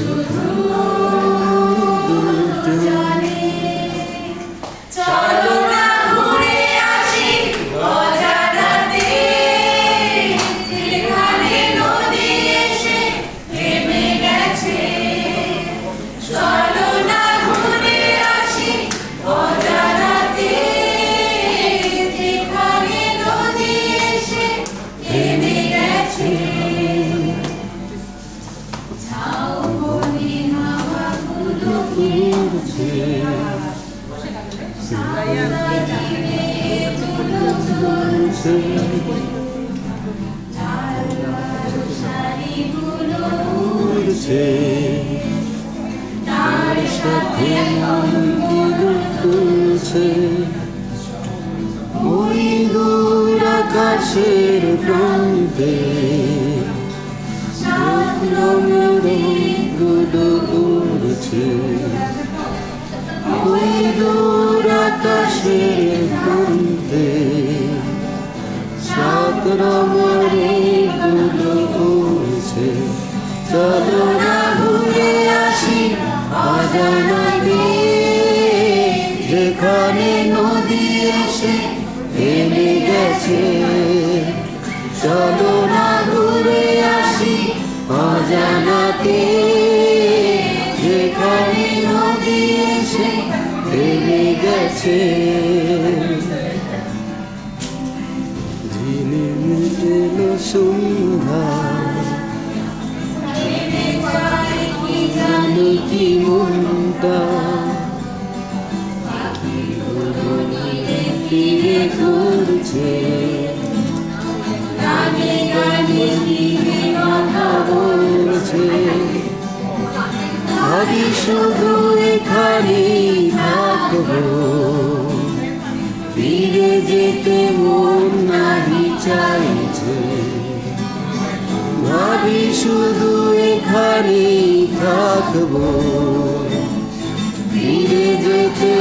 শুধু দুজনে উড়ছে তার সাথে মন্দির তুলছে। ওই দূর আকাশের প্রান্তে। রঙেরগুলো উড়ছে চলো না ঘুরে আসি যেখানে নদী এসে গেছে। চলো না ঘুরে আসি অজানাতে যেখানে নদী এসে গেছে। ঝিলিমিল সন্ধ্যা কি মনটা। ফিরে ঘুরছে ভাবি শুধু এখানে থাকব। ফিরে যেতে মন নাহি চাইছে ভাবি শুধু এখানে থাকব। ফিরে যেতে